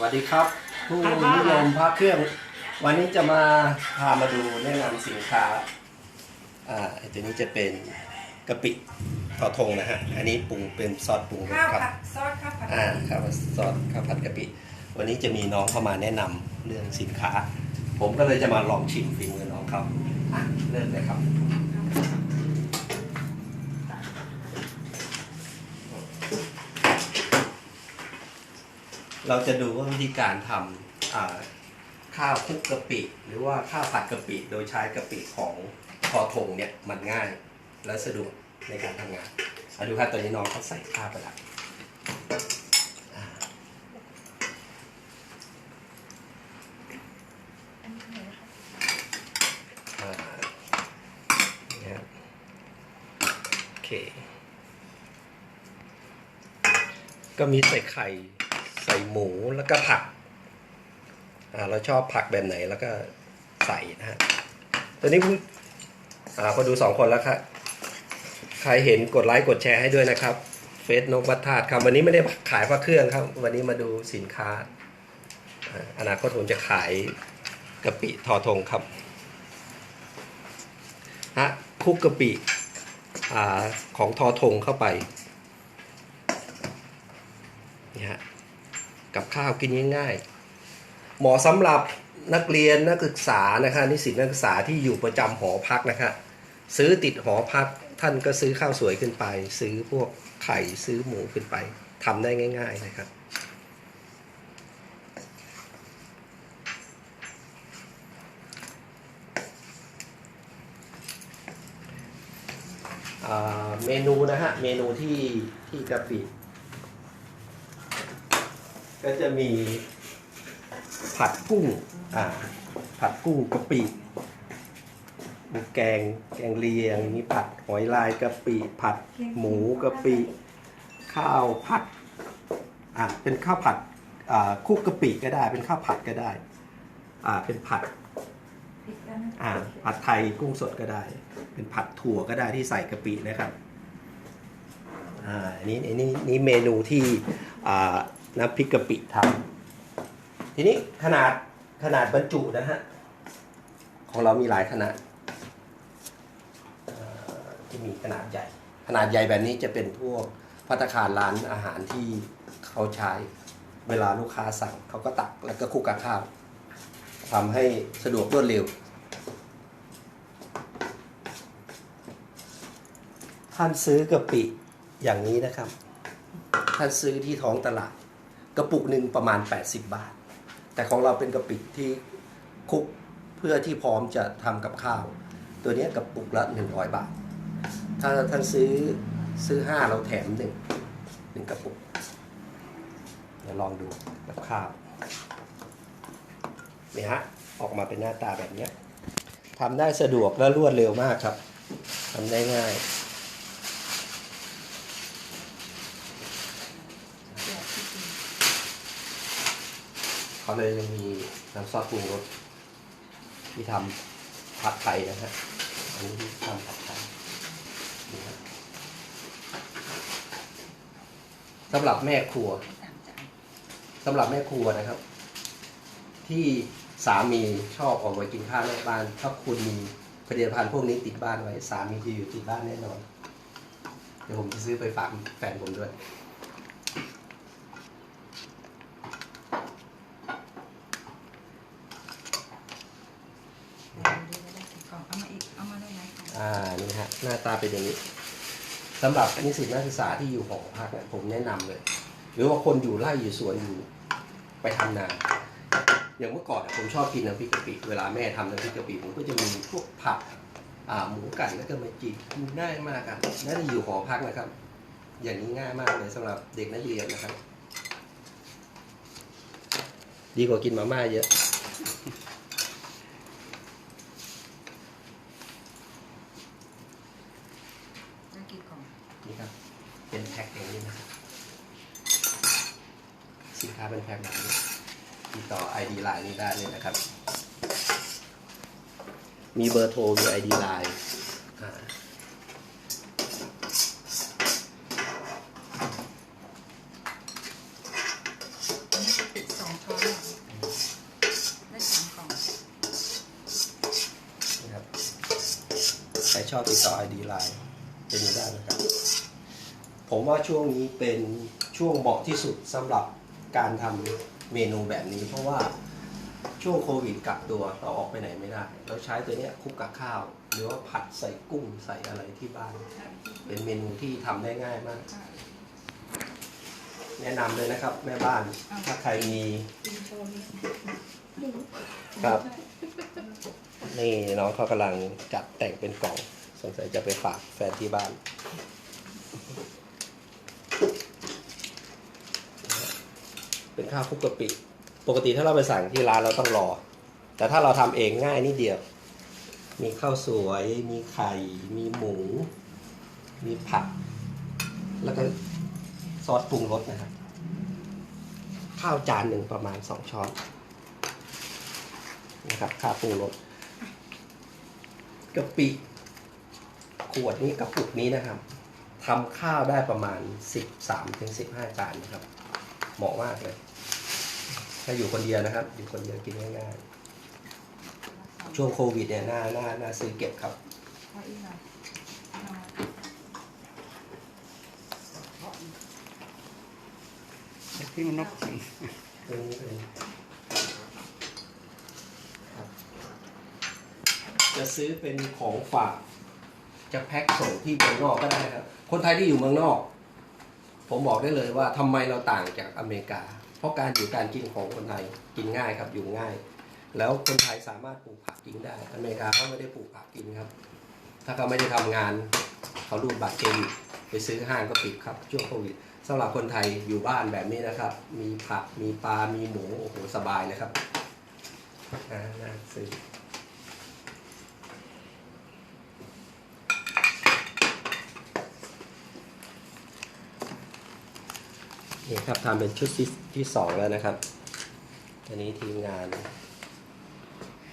สวัสดีครับ ผู้นิยมพระเครื่อง วันนี้จะมาพามาดูแนะนำสินค้าอ่าไอ้ตัวนี้จะเป็นกะปิทอทงนะฮะอันนี้ปรุงเป็นซอสปรุงรสข้าวครับผัดซอสข้าวผัดอ่าครับซอสข้าวผัดกะปิ วันนี้จะมีน้องเข้ามาแนะนำเรื่องสินค้า ผมก็เลยจะมาลองชิมฝีมือน้องเขาอะเริ่มเลยครับ เราจะดูว่าวิธีการทำข้าวคลุกกะปิ หรือว่าข้าวผัดกะปิ โดยใช้กะปิของทอทงเนี่ยมันง่ายและสะดวกในการทำงานมาดูครับตอนนี้น้องเขาใส่ข้าวไปแล้วเนี่ยโอเคก็มีใส่ไข่ ใส่หมูแล้วก็ผักอ่าเราชอบผักแบบไหนแล้วก็ใส่นะฮะตอนนี้ผู้อ่าพอดูสองคนแล้วครับใครเห็นกดไลค์กดแชร์ให้ด้วยนะครับเฟซนกวัฒธาตุครับวันนี้ไม่ได้ขายพระเครื่องครับ วันนี้มาดูสินค้าอานาคตผมจะขายกะปิทอทงครับฮะคุกกะปิอ่าของทอทงเข้าไปนี่ฮะ กับข้าวกินง่ายๆ เหมาะสำหรับนักเรียนนักศึกษานะคะนิสิตนักศึกษาที่อยู่ประจำหอพักนะคะซื้อติดหอพักท่านก็ซื้อข้าวสวยขึ้นไป ซื้อพวกไข่ซื้อหมูขึ้นไปทำได้ง่าย ๆนะครับเมนูนะฮะ เมนูที่ที่กะปิ ก็จะมีผัดกุ้ง อ่า ผัดกุ้งกะปิมีแกงแกงเลียงมีผัดหอยลายกะปิผัดหมูกะปิข้าวผัดอ่าเป็นข้าวผัดอ่าคลุกกะปิก็ได้ เป็นข้าวผัดก็ได้ อ่าเป็นผัดพริกแล้วนะอ่าผัดไทยกุ้งสดก็ได้ เป็นผัดถั่วก็ได้ที่ใส่กะปินะครับอ่าอันนี้อันนี้นี่เมนูที่อ่า น้ำพริกกะปิทำทีนี้ขนาดขนาดบรรจุนะฮะ ของเรามีหลายขนาดเอ่อจะมีขนาดใหญ่ ขนาดใหญ่แบบนี้จะเป็นพวกพัตคารร้านอาหารที่เขาใช้เวลาลูกค้าสั่งเขาก็ตักแล้วก็คุกกับข้าวทำให้สะดวกรวดเร็ว ท่านซื้อกะปิอย่างนี้นะครับ ท่านซื้อที่ท้องตลาด กระปุกหนึ่งประมาณ 80 บาท แต่ของเราเป็นกระปิกที่คลุกเพื่อที่พร้อมจะทำกับข้าว ตัวนี้กระปุกละ 100 บาท ถ้าท่านซื้อซื้อ 5 เราแถมหนึ่งหนึ่งกระปุกเดี๋ยวลองดูกับข้าวนี่ฮะออกมาเป็นหน้าตาแบบนี้ทำได้สะดวกและรวดเร็วมากครับทำได้ง่าย เขาเลยยังมีน้ำซอสปรุงรสที่ทำผัดไทยนะฮะอันนี้ที่ทำผัดไทยสำหรับแม่ครัวสำหรับแม่ครัวนะครับ ที่สามีชอบออกไปกินข้าวนอกบ้านถ้าคุณมีผลิตภัณฑ์พวกนี้ติดบ้านไว้ สามีจะอยู่ติดบ้านแน่นอน เดี๋ยวผมจะซื้อไปฝากแฟนผมด้วย กล่องเอามาอีก เอามาได้ไหมคะ อ่านี่ฮะ หน้าตาเป็นอย่างนี้สำหรับนิสิตนักศึกษาที่อยู่หอพักเนี่ยผมแนะนำเลย หรือว่าคนอยู่ไร่อยู่สวนอยู่ไปทำนาอย่างเมื่อก่อนผมชอบกินน้ำพริกกะปิเวลาแม่ทำน้ำพริกกะปิผมก็จะมีพวกผักอ่าหมูไก่แล้วก็มาจีกินง่ายมากครับน่าจะอยู่หอพักนะครับ อย่างนี้ง่ายมากเลยสำหรับเด็กนักเรียนนะครับ ดีกว่ากินมาม่าเยอะี่ครับ เป็นแพ็คอย่างนี้นะครับ สินค้าเป็นแพ็คแบบนี้ติดต่อ ID ไลน์นี้ได้เลยนะครับ มีเบอร์โทร มี ID ไลน์ติสอช้อนใครชอบติดต่อ ID Line เป็นได้นะครับ ผมว่าช่วงนี้เป็นช่วงเหมาะที่สุดสำหรับการทำเมนูแบบนี้ เพราะว่าช่วงโควิดกักตัวเราออกไปไหนไม่ได้ เราใช้ตัวเนี้ยคลุกกับข้าว หรือว่าผัดใส่กุ้งใส่อะไรที่บ้าน เป็นเมนูที่ทำได้ง่ายมาก แนะนำเลยนะครับ แม่บ้านถ้าใครมีครับ นี่น้องเขากำลังจัดแต่งเป็นกล่อง สงสัยจะไปฝากแฟนที่บ้าน เป็นข้าวคุกกะปิ ปกติถ้าเราไปสั่งที่ร้านเราต้องรอ แต่ถ้าเราทำเองง่ายนิดเดียว มีข้าวสวย มีไข่ มีหมู มีผัก แล้วก็ซอสปรุงรสนะครับ ข้าวจานหนึ่งประมาณสองช้อนนะครับข้าวปรุงรสกะปิ วดนี้กระปุกนี้นะครับทำข้าวได้ประมาณ 13ถึง15 จานนะครับ เหมาะมากเลย ถ้าอยู่คนเดียวนะครับ อยู่คนเดียวกินง่ายๆ ช่วงโควิดเนี่ยน่าน่าน่าซื้อเก็บครับเอาอีกหน่อยเอาหน่อยที่มันนกตัวนี้เป็นครับจะซื้อเป็นของฝาก จะแพ็คส่งที่เมืองนอกก็ได้ครับ คนไทยที่อยู่เมืองนอก ผมบอกได้เลยว่าทำไมเราต่างจากอเมริกา เพราะการอยู่การกินของคนไทยกินง่ายครับอยู่ง่าย แล้วคนไทยสามารถปลูกผักกินได้ อเมริกาเขาไม่ได้ปลูกผักกินครับ ถ้าเขาไม่ได้ทำงานเขารูดบัตรเครดิตไปซื้อห้างก็ปิดครับช่วงโควิดสำหรับคนไทยอยู่บ้านแบบนี้นะครับ มีผักมีปลา มีหมูโอ้โหสบายเลยครับน่าน่าซื้อ นี่ครับทำเป็นชุดที่ที่สองแล้วนะครับอันนี้ทีมงาน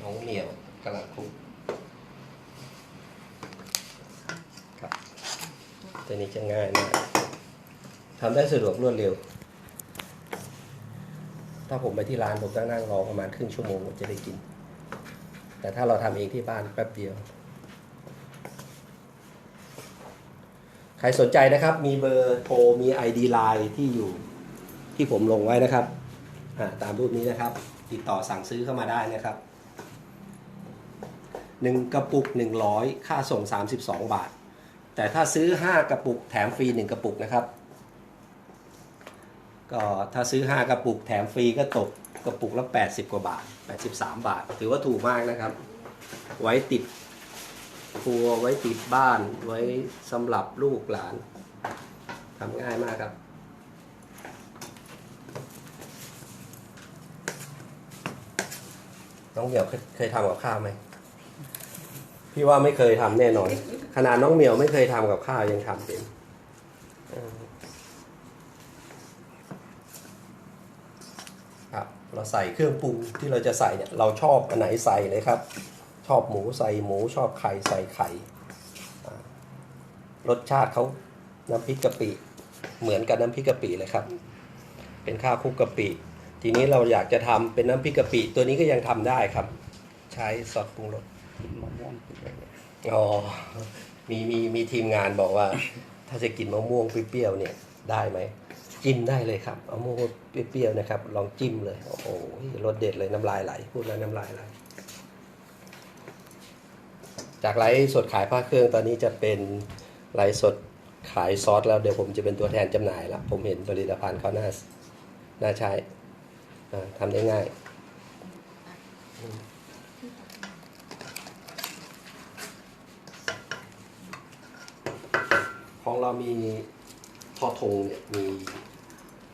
น้องเหนียวกำลังคลุกครับตัวนี้จะง่ายมากทำได้สะดวกรวดเร็ว ถ้าผมไปที่ร้านผมต้องนั่งรอประมาณครึ่งชั่วโมงผมจะได้กิน แต่ถ้าเราทำเองที่บ้านแป๊บเดียว ใครสนใจนะครับ มีเบอร์โทรมี ID Line ที่อยู่ที่ผมลงไว้นะครับอ่าตามรูปนี้นะครับ ติดต่อสั่งซื้อเข้ามาได้นะครับหนึ่งกระปุก 100 ค่าส่ง 32 บาท แต่ถ้าซื้อ 5 กระปุกแถมฟรี 1 กระปุกนะครับ ก็ถ้าซื้อ 5 กระปุกแถมฟรีก็ตกกระปุกละ 80 กว่าบาท 83 บาท ถือว่าถูกมากนะครับ ไว้ติด ครัวไว้ติดบ้านไว้สำหรับลูกหลานทำง่ายมากครับ น้องเหมียวเคยเคยทำกับข้าวไหม พี่ว่าไม่เคยทำแน่นอน ขนาดน้องเหมียวไม่เคยทำกับข้าวยังทำเป็นครับ เราใส่เครื่องปรุงที่เราจะใส่เนี่ย เราชอบอันไหนใส่เลยครับ ชอบหมูใส่หมูชอบไข่ใส่ไข่รสชาติเขาน้ำพริกกะปิเหมือนกับน้ำพริกกะปิเลยครับ เป็นข้าวคลุกกะปิ ทีนี้เราอยากจะทำเป็นน้ำพริกกะปิ ตัวนี้ก็ยังทำได้ครับ ใช้ซอสปรุงรสมะม่วงอ๋อมีมีมีทีมงานบอกว่า ถ้าจะกินมะม่วงเปรี้ยวเนี่ยได้ไหมจิ้มได้เลยครับมะม่วงเปรี้ยวนะครับ ลองจิ้มเลย โอ้โหรสเด็ดเลยน้ำลายไหลพูดแล้วน้ำลายไหล จากไลฟ์สดขายผ้าเครื่องตอนนี้จะเป็นไลฟ์สดขายซอสแล้วเดี๋ยวผมจะเป็นตัวแทนจำหน่ายละผมเห็นผลิตภัณฑ์เขาน่าน่าใช้อ่าทำได้ง่าย ของเรามีทอทงเนี่ยมี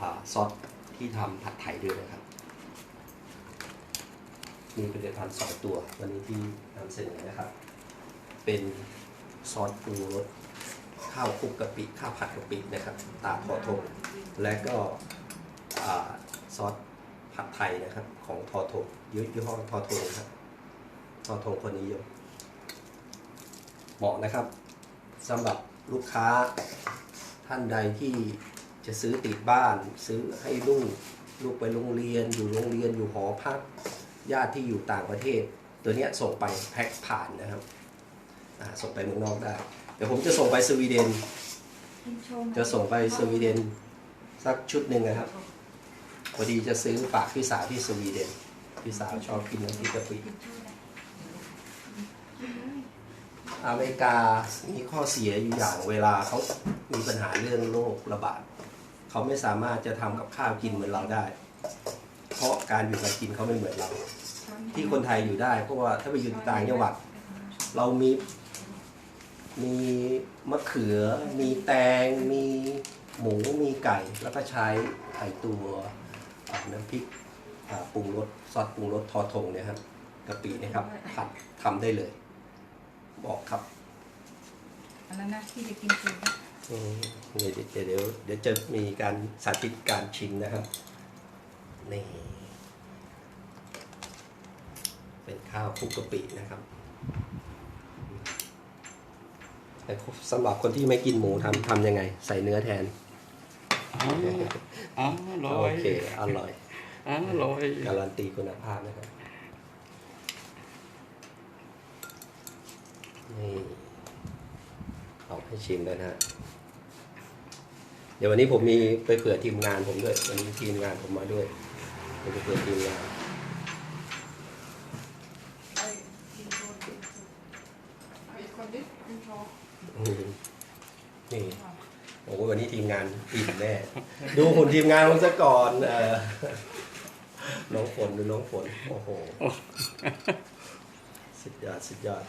อซอสที่ทำผัดไทยด้วยนะครับ มีผลิตภัณฑ์สองตัววันนี้ที่นำเสนอนะครับ เป็นซอสปรุงรสข้าวคลุกกะปิข้าวผัดกะปินะครับ ตาทอทงและก็ซอสผัดไทยนะครับ ของทอทงยี่ยห้อทอทงครับทอทงคนนิยมเหมาะนะครับสำหรับลูกค้าท่านใดที่จะซื้อติดบ้านซื้อให้ลูกลูกไปโรงเรียน อยู่โรงเรียนอยู่หอพักญาติที่อยู่ต่างประเทศ ตัวนี้ส่งไปแพ็คผ่านนะครับ ส่งไปเมืองนอกได้ เดี๋ยวผมจะส่งไปสวีเดนกินโชว์จะส่งไปสวีเดนสักชุดหนึ่งนะครับ พอดีจะซื้อฝากพี่สาวที่สวีเดน พี่สาวชอบกินน้ำพริกกะปิกินโชว์ได้กินเลยอเมริกามีข้อเสียอยู่อย่างเวลาเขามีปัญหาเรื่องโรคระบาดเขาไม่สามารถจะทำกับข้าวกินเหมือนเราได้ เพราะการอยู่การกินเขาไม่เหมือนเรา ที่คนไทยอยู่ได้เพราะว่าถ้าไปอยู่ต่างจังหวัด เรามี มีมะเขือ มีแตง มีหมู มีไก่ แล้วก็ใช้ไข่ตัวอ่าน้ำพริกอ่าปรุงรสซอสปรุงรสทอทงเนี่ยครับกะปิเนะครับผัดทำได้เลย บอกครับอันนั้นนะที่จะกินโชว์ได้อืมเดี๋ยวเดี๋ยวเดี๋ยวเดี๋ยวจะมีการสาธิตการชิมนะครับนี่เป็นข้าวคลุกกะปินะครับ แต่สำหรับคนที่ไม่กินหมูทำทำยังไง ใส่เนื้อแทนอ๋ออ๋อร่โออยเคอร่อยอ๋อร่อยการันตีคุณภาพนะครับนี่เอาให้ชิมเลยนะฮะเดี๋ยววันนี้ผมมีไปเผื่อทีมงานผมด้วย วันนี้ทีมงานผมมาด้วยผมไปเผื่อทีมงาน ไอ้กินโชว์กินโชว์ เอาอีกคนดิกินโชว์อืมนี่ โอ้โหวันนี้ทีมงานอิ่มแน่ ดูหุ่นทีมงานผมซะก่อนเออน้องฝนดูน้องฝน โอ้โห สุดยอดสุดยอด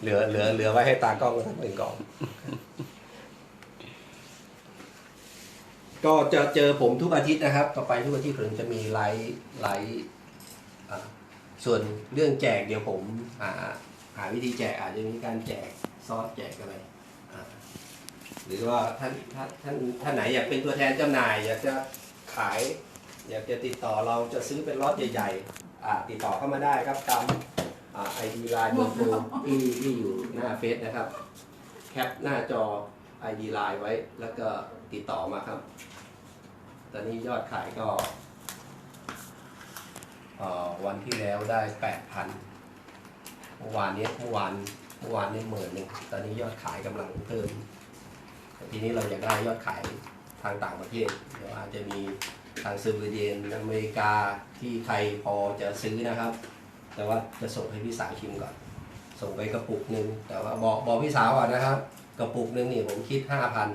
เหลือเหลือเหลือไว้ให้ตากล้องสักหนึ่งกล่อง ก็จะเจอผมทุกอาทิตย์นะครับ ต่อไปทุกอาทิตย์ผมจะมีไลฟ์ไลฟ์อ่าส่วนเรื่องแจกเดี๋ยวผมหา หาวิธีแจกอาจจะมีการแจกซอสแจกอะไรอ่าหรือว่าท่านท่านท่านท่านไหนอยากเป็นตัวแทนจำหน่าย อยากจะขาย อยากจะติดต่อเราจะซื้อเป็นล็อตใหญ่ๆอ่าติดต่อเข้ามาได้ครับตามไอดีไลน์เบอร์โทรที่ที่อยู่หน้าเฟซนะครับ แคปหน้าจอ ID ไลน์ไว้แล้วก็ติดต่อมาครับ ตอนนี้ยอดขายก็เอ่อวันที่แล้วได้แปดพัน เมื่อวานนี้เมื่อวานเมื่อวานนี้หมื่นหนึ่งตอนนี้ยอดขายกำลังเพิ่มทีนี้เราอยากได้ยอดขายทางต่างประเทศเดี๋ยวอาจจะมีทางสวีเดนอเมริกาที่ใครพอจะซื้อนะครับ แต่ว่าจะส่งให้พี่สาวชิมก่อน ส่งไปกระปุกหนึ่งแต่ว่าบอกบอกพี่สาวก่อนนะครับ กระปุกหนึ่งนี่ผมคิดห้าพัน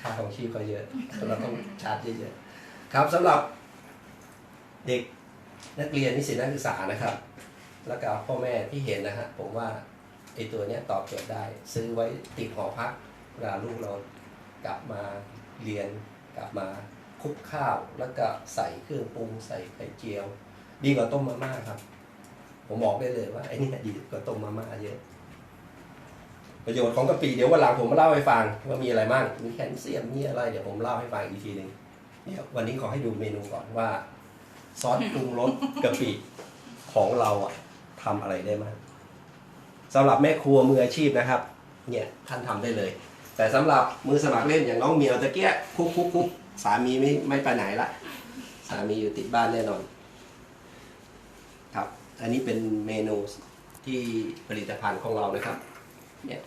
ค่าของชีพก็เยอะเราต้องชาร์จเยอะๆครับสำหรับเด็ก นักเรียนนิสิตนักศึกษานะครับ แล้วก็พ่อแม่ที่เห็นนะฮะผมว่าไอตัวเนี้ยตอบโจทย์ได้ ซื้อไว้ติดหอพักเวลาลูกเรากลับมาเรียนกลับมาคลุกข้าวแล้วก็ใส่เครื่องปรุงใส่ไข่เจียว ดีกว่าต้มมาม่าครับ ผมบอกได้เลยว่าไอ้นี่ดีกว่าต้มมาม่าเยอะ ประโยชน์ของกะปิเดี๋ยววันหลังผมมาเล่าให้ฟังว่ามีอะไรบ้างมีแคลเซียมมีอะไรเดี๋ยวผมเล่าให้ฟังอีกทีหนึ่งเนี่ยวันนี้ขอให้ดูเมนูก่อนว่า ซอสปรุงรสกะปิของเราอะทำอะไรได้บ้างสำหรับแม่ครัวมืออาชีพนะครับ เนี่ยท่านทำได้เลย แต่สำหรับมือสมัครเล่นอย่างน้องเหมียวตะเกียคุกคุกคุกสามีไม่ไม่ไปไหนละสามีอยู่ติดบ้านแน่นอน ครับ อันนี้เป็นเมนูที่ผลิตภัณฑ์ของเรานะครับ เนี่ย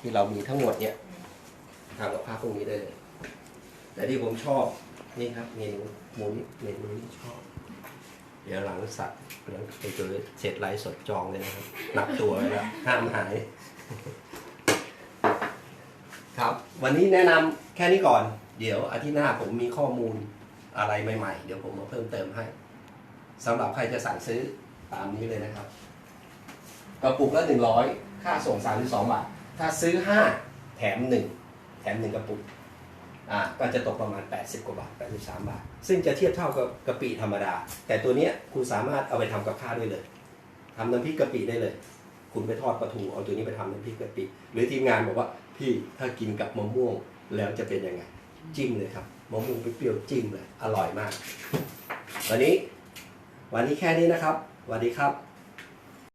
ที่เรามีทั้งหมดเนี่ยทำกับข้าพวกนี้ได้เลย แต่ที่ผมชอบ นี่ครับเมนูหมูเมนูนี้ชอบ เดี๋ยวหลังสัตว์หลังไปเจอเสร็จไลฟ์สดจองเลยนะครับนับตัวไว้แล้วห้ามหาย ครับ วันนี้แนะนำแค่นี้ก่อน เดี๋ยวอาทิตย์หน้าผมมีข้อมูลอะไรใหม่ ๆ เดี๋ยวผมมาเพิ่มเติมให้สำหรับใครจะสั่งซื้อตามนี้เลยนะครับ กระปุกละหนึ่งร้อยค่าส่งสามสิบสองบาท ถ้าซื้อห้าแถมหนึ่งแถมหนึ่งกระปุก อ่าก็จะตกประมาณ 80 กว่าบาท 83 บาท ซึ่งจะเทียบเท่ากับกะปิธรรมดา แต่ตัวเนี้ยคุณสามารถเอาไปทำกับข้าวได้เลยทำน้ำพริกกะปิได้เลย คุณไปทอดปลาทูเอาตัวนี้ไปทำน้ำพริกกะปิ หรือทีมงานบอกว่าพี่ถ้ากินกับมะม่วงแล้วจะเป็นยังไง จิ้มเลยครับมะม่วงเปรี้ยวจิ้มเลย อร่อยมาก วันนี้ วันนี้แค่นี้นะครับสวัสดีครับ